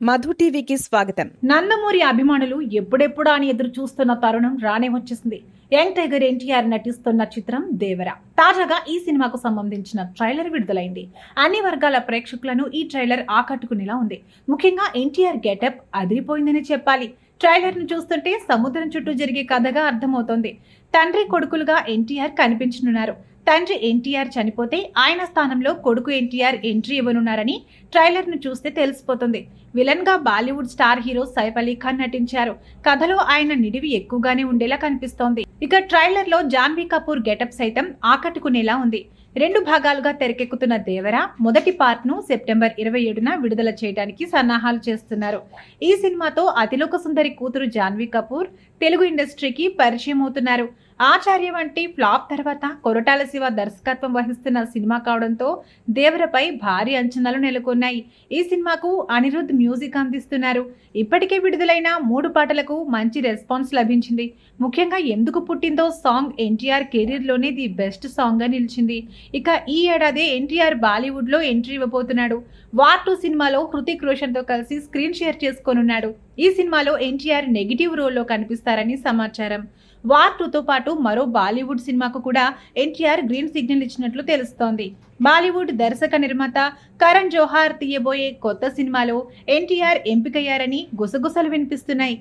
మధు టీవీకి స్వాగతం. నందమూరి అభిమానులు ఎప్పుడెప్పుడా అని ఎదురు చూస్తున్న తరుణం రానే వచ్చేసింది. యంగ్ టైగర్ ఎన్టీఆర్ నటిస్తున్న చిత్రం దేవర. తాజాగా ఈ సినిమాకు సంబంధించిన ట్రైలర్ విడుదలైంది. అన్ని వర్గాల ప్రేక్షకులను ఈ ట్రైలర్ ఆకట్టుకునేలా ఉంది. ముఖ్యంగా ఎన్టీఆర్ గెటప్ అదిరిపోయిందని చెప్పాలి. ట్రైలర్ను చూస్తుంటే సముద్రం చుట్టూ జరిగే కథగా అర్థమవుతోంది. తండ్రి కొడుకులుగా ఎన్టీఆర్ కనిపించనున్నారు. తండ్రి ఎన్టీఆర్ చనిపోతే ఆయన స్థానంలో కొడుకు ఎన్టీఆర్ ఎంట్రీ ఇవ్వనున్నారని ట్రైలర్ను చూస్తే తెలిసిపోతుంది. విలన్గా Bollywood star hero Saif Ali Khan నటించారు. కథలో ఆయన నిడివి ఎక్కువగానే ఉండేలా కనిపిస్తోంది. ఇక ట్రైలర్లో జాన్వీ కపూర్ గెటప్ సైతం ఆకట్టుకునేలా ఉంది. రెండు భాగాలుగా తెరకెక్కుతున్న దేవర మొదటి పార్ట్ను సెప్టెంబర్ ఇరవై ఏడున విడుదల చేయడానికి సన్నాహాలు చేస్తున్నారు. ఈ సినిమాతో అతిలోక సుందరి కూతురు జాన్వీ కపూర్ తెలుగు ఇండస్ట్రీకి పరిచయం అవుతున్నారు ఆచార్య వంటి ఫ్లాప్ తర్వాత కొరటాల శివ దర్శకత్వం వహిస్తున్న సినిమా కావడంతో దేవరపై భారీ అంచనాలు నెలకొన్నాయి. ఈ సినిమాకు అనిరుద్ధ్ మ్యూజిక్ అందిస్తున్నారు. ఇప్పటికే విడుదలైన మూడు పాటలకు మంచి రెస్పాన్స్ లభించింది. ముఖ్యంగా ఎందుకు పుట్టిందో సాంగ్ ఎన్టీఆర్ కెరీర్లోనే ది బెస్ట్ సాంగ్గా నిలిచింది. ఇక ఈ ఏడాది ఎన్టీఆర్ బాలీవుడ్లో ఎంట్రీ ఇవ్వబోతున్నాడు. వార్ టూ సినిమాలో హృతిక్ రోషన్తో కలిసి స్క్రీన్ షేర్ చేసుకోనున్నాడు. ఈ సినిమాలో ఎన్టీఆర్ నెగిటివ్ రోల్లో కనిపిస్తారని సమాచారం. వార్ టూతో పాటు మరో బాలీవుడ్ సినిమాకు కూడా ఎన్టీఆర్ గ్రీన్ సిగ్నల్ ఇచ్చినట్లు తెలుస్తోంది. బాలీవుడ్ దర్శక నిర్మాత కరణ్ జోహార్ తీయబోయే కొత్త సినిమాలో ఎన్టీఆర్ ఎంపికయ్యారని గుసగుసలు వినిపిస్తున్నాయి.